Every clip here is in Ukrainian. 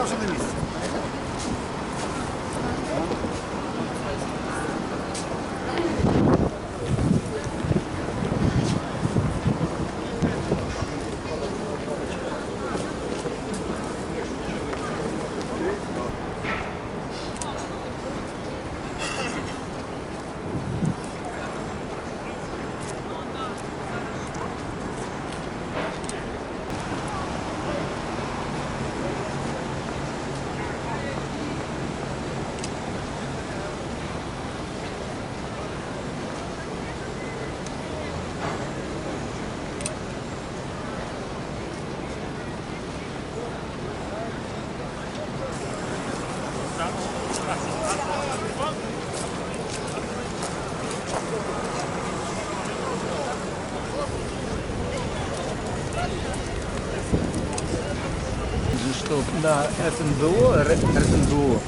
я вже на місці. на СНБО, Р- РСНБО.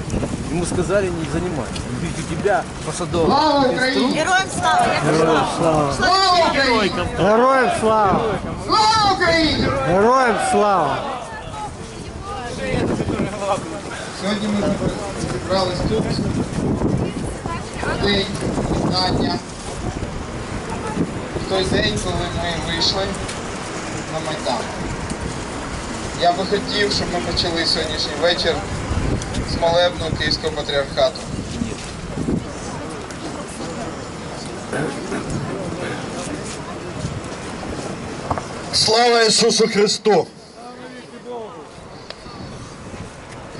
Ему сказали не заниматься. Ведь у тебя посадовый Слава Україні! Героям слава! Слава Україні! Героям слава! Слава Україні! Героям слава! Сьогодні ми зібрались тут. в День єднання. В той день, коли ми вийшли на Майдан. Я би хотів, щоб ми почали сьогоднішній вечір з молебну Київського патріархату. Слава Ісусу Христу!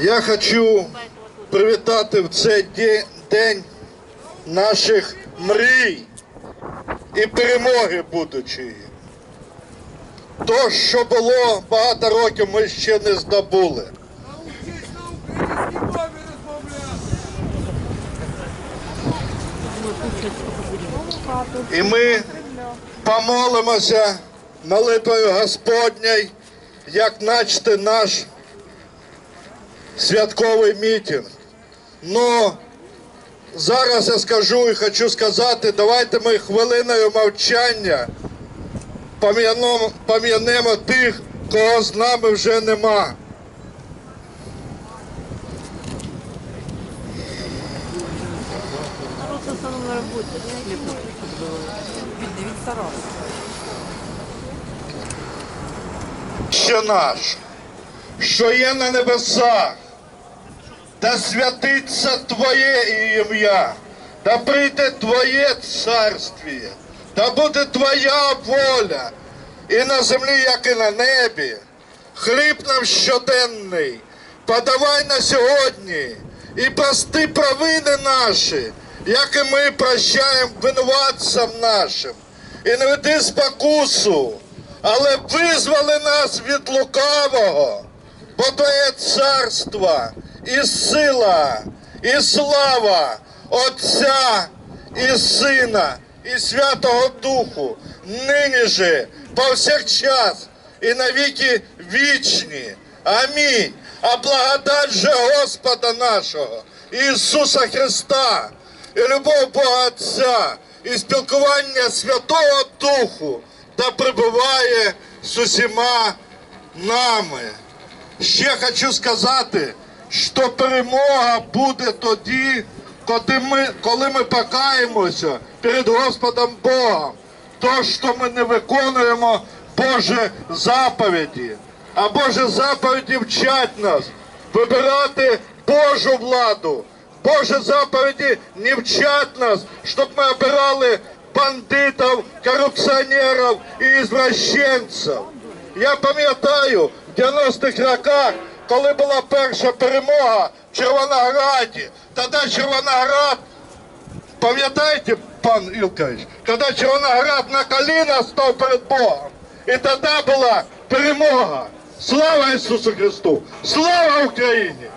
Я хочу привітати в цей день наших мрій і перемоги будучої. То, що було багато років, ми ще не здобули. І ми помолимося молитвою Господньою, як начати наш святковий мітинг. Но зараз я скажу і хочу сказати, давайте ми хвилиною мовчання пам'янемо, тих, кого з нами вже нема. Що наш, що є на небесах, да святиться Твоє ім'я, да прийде Твоє царствіє, да буде Твоя воля, і на землі, як і на небі. Хліб нам щоденний, подавай на сьогодні і прости провини наші, як і ми прощаємо винуватцям нашим. І не веди спокусу, але визвали нас від лукавого, бо Твоє царство і сила, і слава Отця і Сина, і Святого Духу, нині же, повсякчас і навіки вічні. Амінь. А благодать же Господа нашого, Ісуса Христа, і любов Бога Отця, і спілкування Святого Духу та пребуває з усіма нами. Ще хочу сказати, що перемога буде тоді, коли ми, коли ми покаємося перед Господом Богом. То, що ми не виконуємо Божі заповіді. А Божі заповіді вчать нас вибирати Божу владу. Божі заповіді не вчать нас, щоб ми обирали бандитів, корупціонерів і извращенців. Я пам'ятаю в 90-х роках, коли була перша перемога в Червонограді, тоді Червоноград, пам'ятаєте, пан Ілкович, тоді Червоноград на коліна став перед Богом. І тоді була перемога. Слава Ісусу Христу! Слава Україні!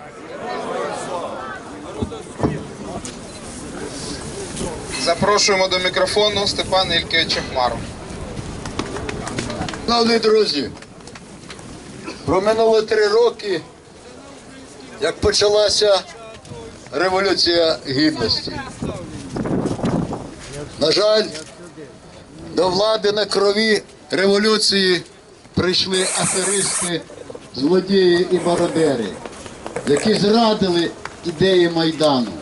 Запрошуємо до мікрофону Степана Ількевича Хмару. Шановні друзі, проминуло три роки, як почалася Революція Гідності. На жаль, до влади на крові революції прийшли аферисти, злодії і мародери, які зрадили ідеї Майдану.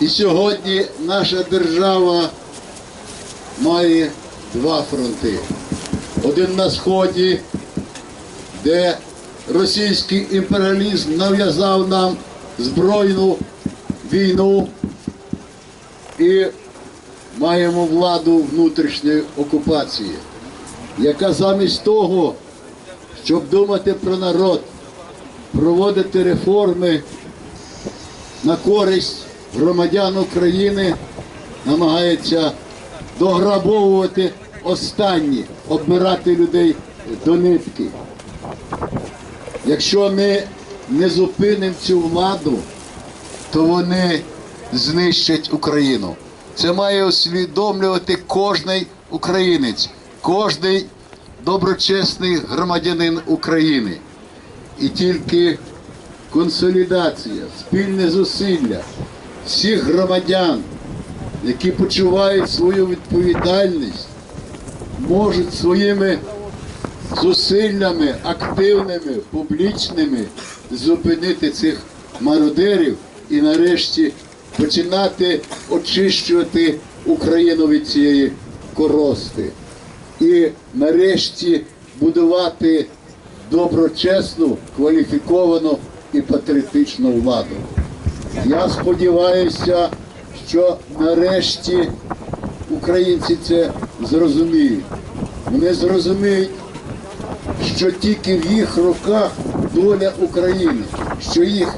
І сьогодні наша держава має два фронти. Один на сході, де російський імперіалізм нав'язав нам збройну війну і маємо владу внутрішньої окупації, яка замість того, щоб думати про народ, проводити реформи на користь громадян України, намагається дограбовувати останні, оббирати людей до нитки. Якщо ми не зупинимо цю владу, то вони знищать Україну. Це має усвідомлювати кожний українець, кожний доброчесний громадянин України. І тільки консолідація, спільне зусилля всіх громадян, які почувають свою відповідальність, можуть своїми зусиллями активними, публічними зупинити цих мародерів і нарешті починати очищувати Україну від цієї корости. І нарешті будувати доброчесну, кваліфіковану і патріотичну владу. Я сподіваюся, що нарешті українці це зрозуміють. Вони зрозуміють, що тільки в їх руках доля України, що їх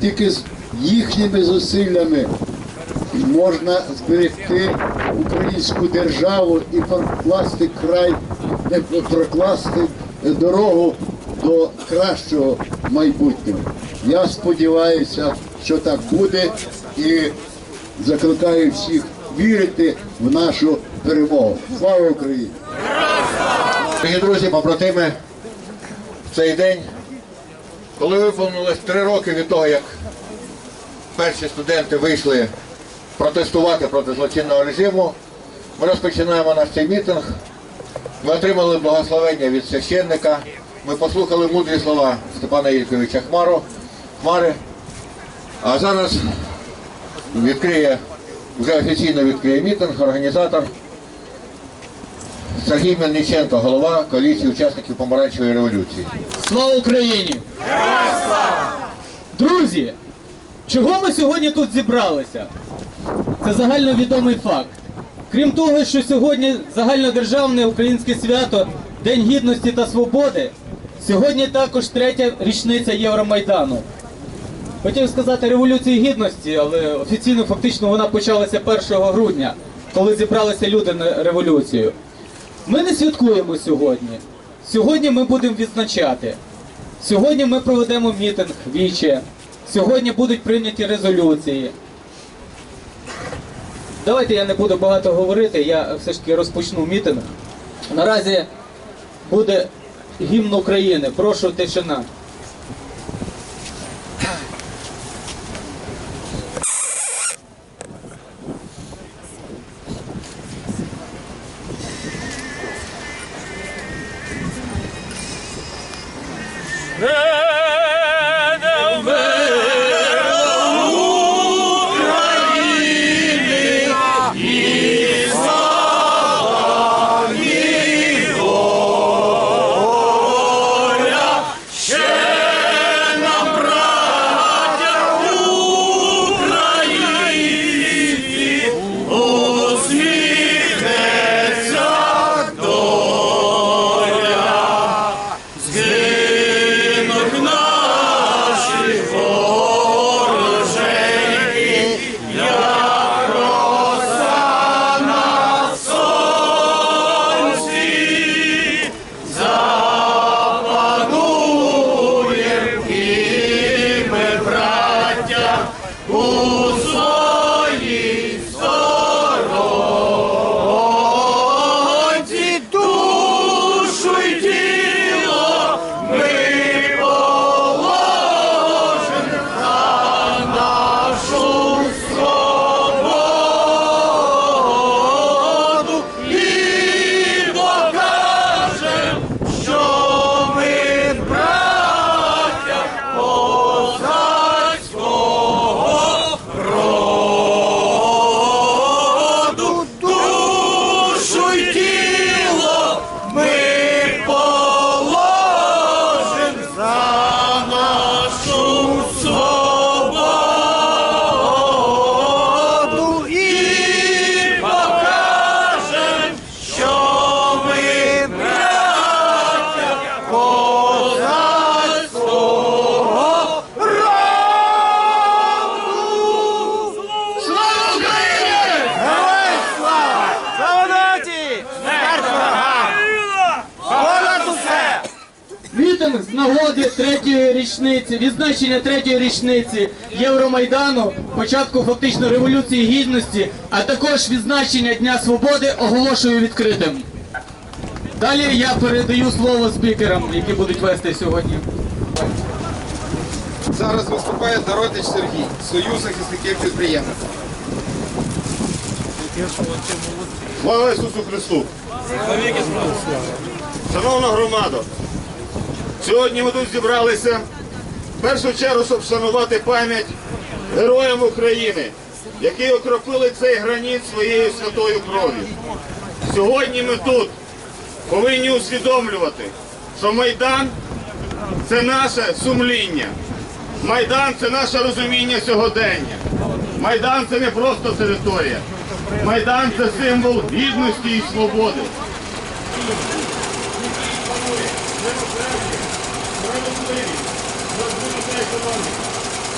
тільки з їхніми зусиллями можна зберегти українську державу і прокласти край, прокласти дорогу до кращого майбутнього. Я сподіваюся, що так буде і закликаю всіх вірити в нашу перемогу. Слава Україні! Дорогі друзі, побратими, цей день, коли виповнилось три роки від того, як перші студенти вийшли протестувати проти злочинного режиму, ми розпочинаємо наш цей мітинг. Ми отримали благословення від священника. Ми послухали мудрі слова Степана Ільковича Хмару, Хмари. А зараз відкриє, вже офіційно відкриє мітинг, організатор Сергій Мельниченко, голова коаліції учасників помаранчевої революції. Слава Україні! Друзі, чого ми сьогодні тут зібралися? Це загальновідомий факт. Крім того, що сьогодні загальнодержавне українське свято День Гідності та Свободи, сьогодні також третя річниця Євромайдану. Хотів сказати Революції Гідності, але офіційно фактично вона почалася 1 грудня, коли зібралися люди на революцію. Ми не святкуємо сьогодні. Сьогодні ми будемо відзначати. Сьогодні ми проведемо мітинг віче. Сьогодні будуть прийняті резолюції. Давайте я не буду багато говорити, я все ж таки розпочну мітинг. Наразі буде гімн України. Прошу тишина. З нагоди третьої річниці, відзначення третьої річниці Євромайдану, початку фактично революції гідності, а також відзначення Дня Свободи оголошую відкритим. Далі я передаю слово спікерам, які будуть вести сьогодні. Зараз виступає Доротич Сергій, Союз захисників підприємців. Слава Ісусу Христу! Шановна громада, сьогодні ми тут зібралися в першу чергу, щоб вшанувати пам'ять героям України, які окропили цей граніт своєю святою кров'ю. Сьогодні ми тут повинні усвідомлювати, що Майдан це наше сумління. Майдан це наше розуміння сьогодення. Майдан це не просто територія. Майдан це символ гідності і свободи.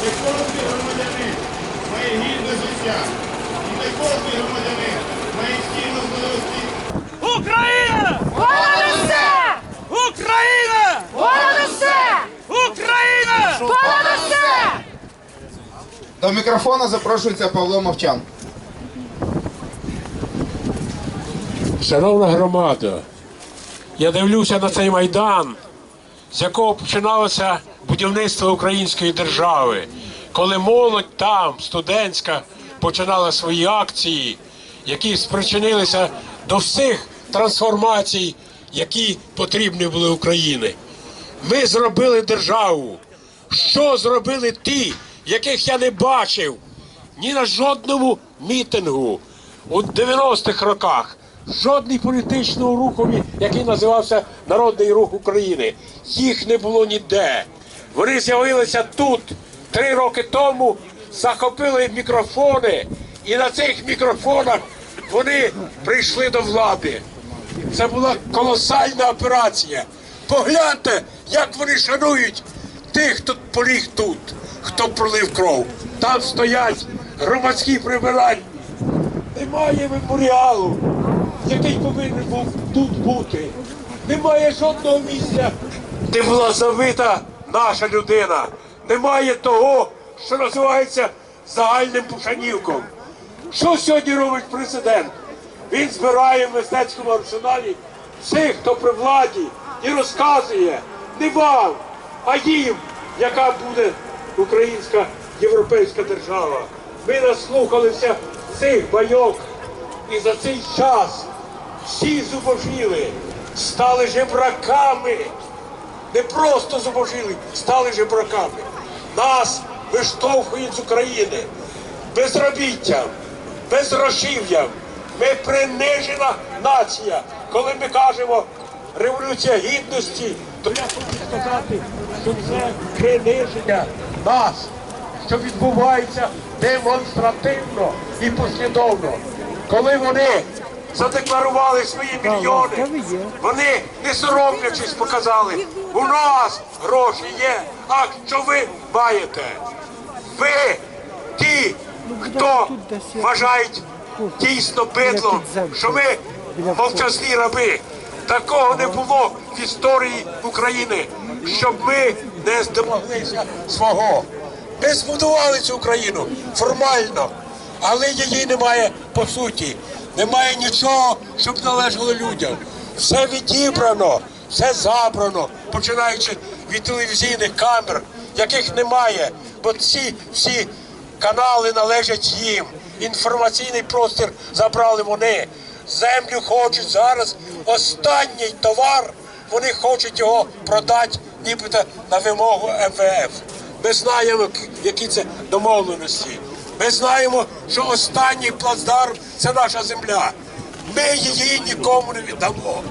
Не кожен громадянин має гідне життя. І не кожен громадянин має всі можливості Україна! Понад усе! Україна! Понад усе! Україна! Понад усе! До мікрофона запрошується Павло Мовчан. Шановна громада, я дивлюся на цей майдан, з якого починалося будівництво української держави, коли молодь там, студентська, починала свої акції, які спричинилися до всіх трансформацій, які потрібні були Україні. Ми зробили державу. Що зробили ті, яких я не бачив ні на жодному мітингу у 90-х роках. Жодний політичного руху, який називався Народний рух України. Їх не було ніде. Вони з'явилися тут три роки тому, захопили мікрофони, і на цих мікрофонах вони прийшли до влади. Це була колосальна операція. Погляньте, як вони шанують тих, хто поліг тут, хто пролив кров. Там стоять громадські прибирання. Немає меморіалу, який повинен був тут бути. Немає жодного місця, де була завита наша людина. Немає того, що називається загальним пушанівком. Що сьогодні робить президент? Він збирає в мистецькому арсеналі всіх, хто при владі, і розказує не вам, а їм, яка буде українська європейська держава. Ми наслухалися цих байок, і за цей час всі зубожіли, стали жебраками. Не просто зубожили, стали жебраками. Нас виштовхують з України безробіттям, безрошів'ям. Ми принижена нація. Коли ми кажемо революція гідності, то я хочу сказати, що це приниження нас, що відбувається демонстративно і послідовно. Коли вони задекларували свої мільйони, вони не соромлячись показали, у нас гроші є, а що ви маєте? Ви ті, хто вважають дійсно бидлом, що ми мовчазні раби. Такого не було в історії України, щоб ми не здомоглися свого. Ми збудували цю Україну формально, але її немає по суті. Немає нічого, щоб належало людям. Все відібрано, все забрано, починаючи від телевізійних камер, яких немає, бо ці всі канали належать їм. Інформаційний простір забрали вони. Землю хочуть зараз. Останній товар. Вони хочуть його продати, нібито на вимогу МВФ. Ми знаємо, які це домовленості. Ми знаємо, що останній плацдарм це наша земля. Ми її нікому не віддамо.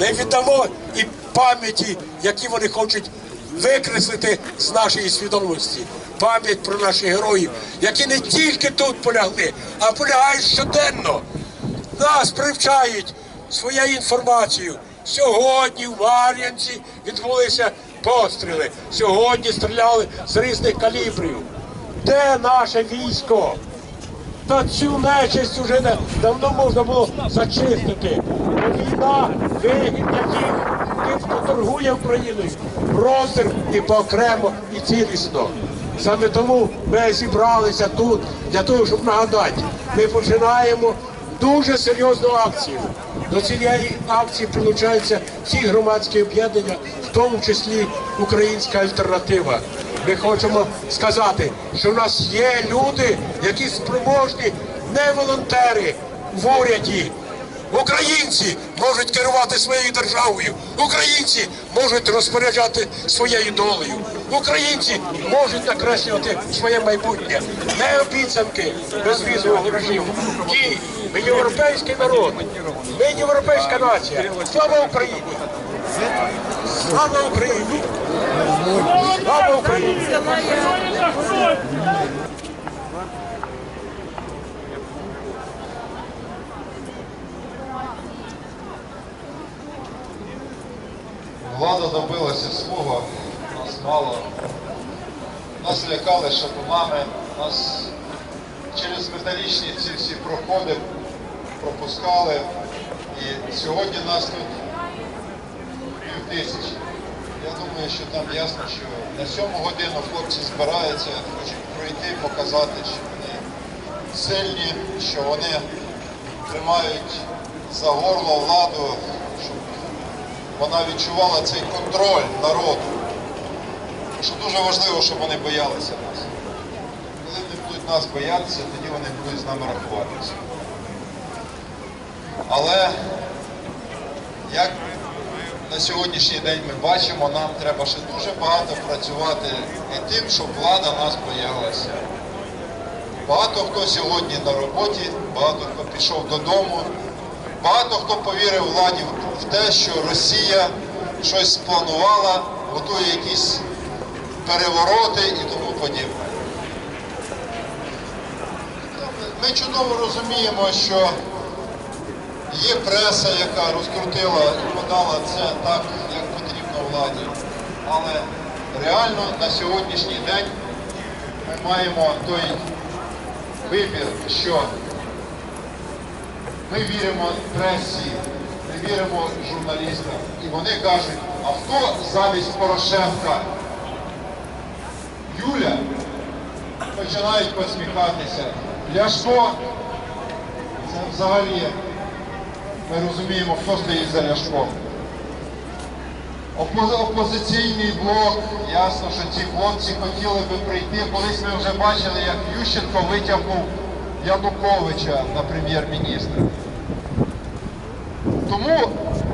Не віддамо і пам'яті, які вони хочуть викреслити з нашої свідомості. Пам'ять про наших героїв, які не тільки тут полягли, а полягають щоденно. Нас привчають своєю інформацією. Сьогодні в Мар'янці відбулися постріли. Сьогодні стріляли з різних калібрів. Де наше військо? Та цю нечисть вже не- давно можна було зачистити. Війна вигідна тим, тим, хто торгує Україною. Простір і поокремо, і цілісно. Саме тому ми зібралися тут для того, щоб нагадати, ми починаємо дуже серйозну акцію. До цієї акції прилучаються всі громадські об'єднання, в тому числі Українська альтернатива. Ми хочемо сказати, що в нас є люди, які спроможні, не волонтери в уряді. Українці можуть керувати своєю державою. Українці можуть розпоряджати своєю долею. Українці можуть накреслювати своє майбутнє. Не обіцянки безвізового режиму. Ні, ми європейський народ. Ми європейська нація. Слава Україні! Слава Україні! Слава Україні! Влада добилася свого, нас мало. Нас лякали шатунами, нас через металічні ці всі проходи пропускали. І сьогодні нас тут пів тисячі. Я думаю, що там ясно, що на сьому годину хлопці збираються, хочуть пройти, показати, що вони сильні, що вони тримають за горло владу, щоб вона відчувала цей контроль народу. Що дуже важливо, щоб вони боялися нас. Коли вони будуть нас боятися, тоді вони будуть з нами рахуватися. Але як на сьогоднішній день ми бачимо, нам треба ще дуже багато працювати над тим, щоб влада нас боялася. Багато хто сьогодні на роботі, багато хто пішов додому, багато хто повірив владі в те, що Росія щось спланувала, готує якісь перевороти і тому подібне. Ми чудово розуміємо, що є преса, яка розкрутила і подала це так, як потрібно владі. Але реально на сьогоднішній день ми маємо той вибір, що ми віримо пресі, ми віримо журналістам. І вони кажуть, а хто замість Порошенка? Юля починають посміхатися. Ляшко, це взагалі ми розуміємо, хто стоїть за Ляшком. Опози- Опозиційний блок, ясно, що ці хлопці хотіли би прийти. Колись ми вже бачили, як Ющенко витягнув Януковича на прем'єр-міністра. Тому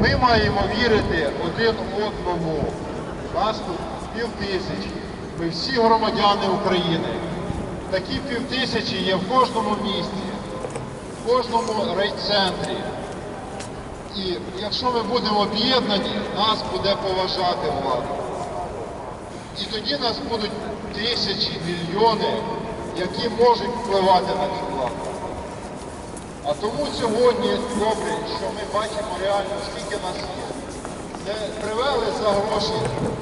ми маємо вірити один одному. Нас тут пів тисячі. Ми всі громадяни України. Такі пів тисячі є в кожному місті, в кожному райцентрі. І якщо ми будемо об'єднані, нас буде поважати влада. І тоді нас будуть тисячі, мільйони, які можуть впливати на цю владу. А тому сьогодні добре, що ми бачимо реально, скільки нас є. Не привели за гроші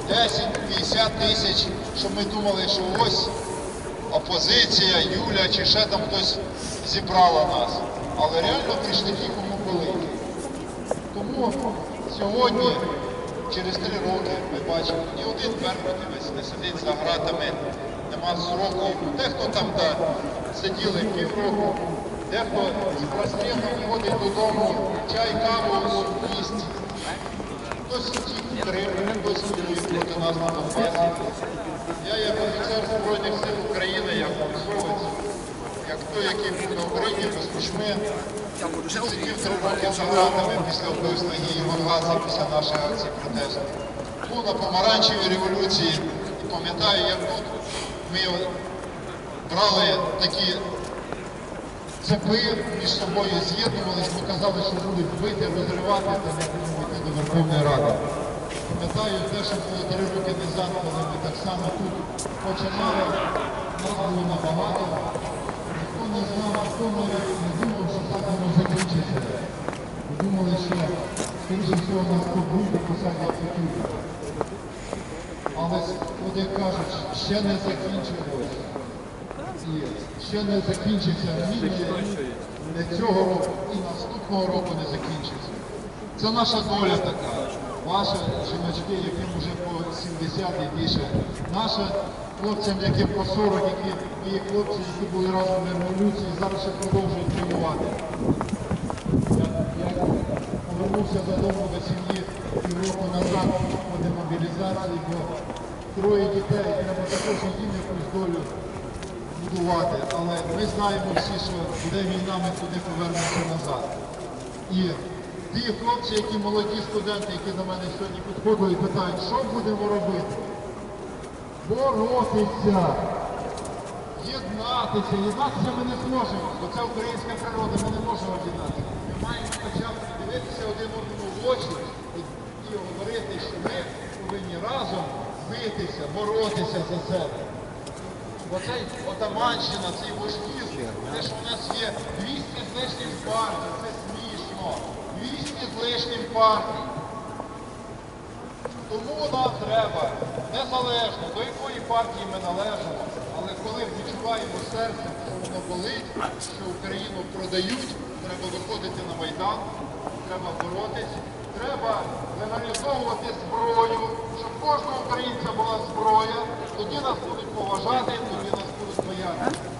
10-50 тисяч, щоб ми думали, що ось опозиція, Юля чи ще там хтось зібрала нас. Але реально прийшли ті, кому великі. Сьогодні, через три роки, ми бачимо, ні один беркутівець не сидить за гратами, нема сроку. Дехто там да, сиділи півроку, дехто з прострілом ходить додому, чай, каву їсть. Хтось втік три, хтось проти нас на Донбасі. Я як офіцер Збройних сил України, як військовець, як той, який був на Україні без за гратами після вбивства її Горгаза, після нашої акції протесту. Був на помаранчевій революції і пам'ятаю, як тут ми брали такі цепи між собою з'єднувались, показали, що будуть бити, розривати та не до Верховної Ради. Пам'ятаю, те, що було три роки назад, коли ми так само тут починали, нас було набагато. Ніхто не знав, навіть не думав, що так воно закінчиться. Ми думали, що скоріше всього нас побудуть посадять тут. Але, от як кажуть, ще не закінчилось. І ще не закінчився ні не цього року, і наступного року не закінчиться. Це наша доля така. Ваші жіночки, яким вже по 70 і більше. Наші хлопцям, яким по 40, які мої хлопці, які були разом в революції, зараз ще продовжують воювати. Повернувся додому до сім'ї півроку назад по демобілізації, бо троє дітей, треба також їм якусь долю будувати. Але ми знаємо всі, що буде війна, ми туди повернемося назад. І ті хлопці, які молоді студенти, які до мене сьогодні підходили питають, що будемо робити? Боротися, єднатися. Єднатися ми не зможемо, бо це українська природа, ми не можемо єднатися. Ми маємо хоча б дивитися один одному в очі і, говорити, що ми повинні разом битися, боротися за себе. Оцей отаманщина, цей вождізм, те, що в нас є 200 з лишнім партій, це смішно. 200 з лишнім партій. Тому нам треба, незалежно до якої партії ми належимо, але коли відчуваємо серцем, що воно болить, що Україну продають, треба виходити на Майдан, треба боротись, треба легалізовувати зброю, щоб кожного українця була зброя, тоді нас будуть поважати, тоді нас будуть боятися.